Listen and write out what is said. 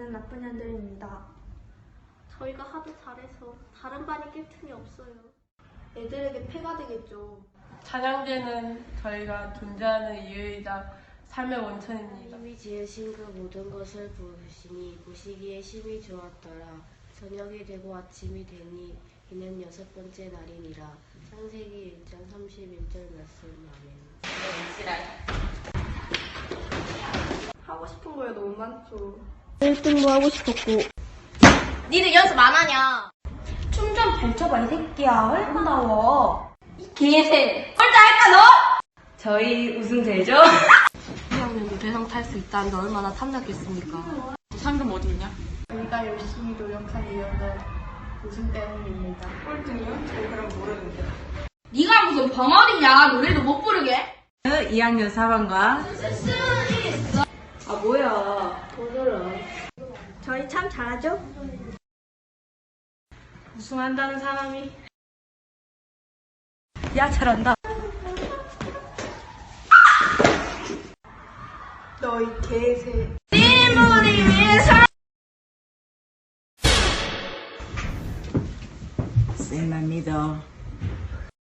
있는 나쁜 년들입니다. 저희가 하도 잘해서 다른 반이 낄 틈이 없어요. 애들에게 폐가 되겠죠. 찬양제는 저희가 존재하는 이유이자 삶의 원천입니다. 이미 지으신 그 모든 것을 부으시니 보시기에 심히 좋았더라. 저녁이 되고 아침이 되니 이는 여섯 번째 날이니라. 창세기 1장 31절 말씀 아멘. 하고 싶은 거에 너무 많죠. 1등도 하고 싶었고. 니들 연습 안 하냐? 춤좀 펼쳐봐 이 새끼야 얼마나 나와 개새. 홀자 할까 너? 저희 우승 되죠? 1학년도 대상 탈 수 있다는데 얼마나 탐났겠습니까? 상금 어디 있냐? 저희가 열심히 노력한 이유는 우승 때문입니다. 꼴등이요? 저 그럼 모르는데. 네가 무슨 벙어리냐? 노래도 못 부르게? 2학년 4반과 아 뭐야 저희 참 잘하죠? 우승한다는 사람이 야 잘한다 너희 개새. 쌤만 믿어.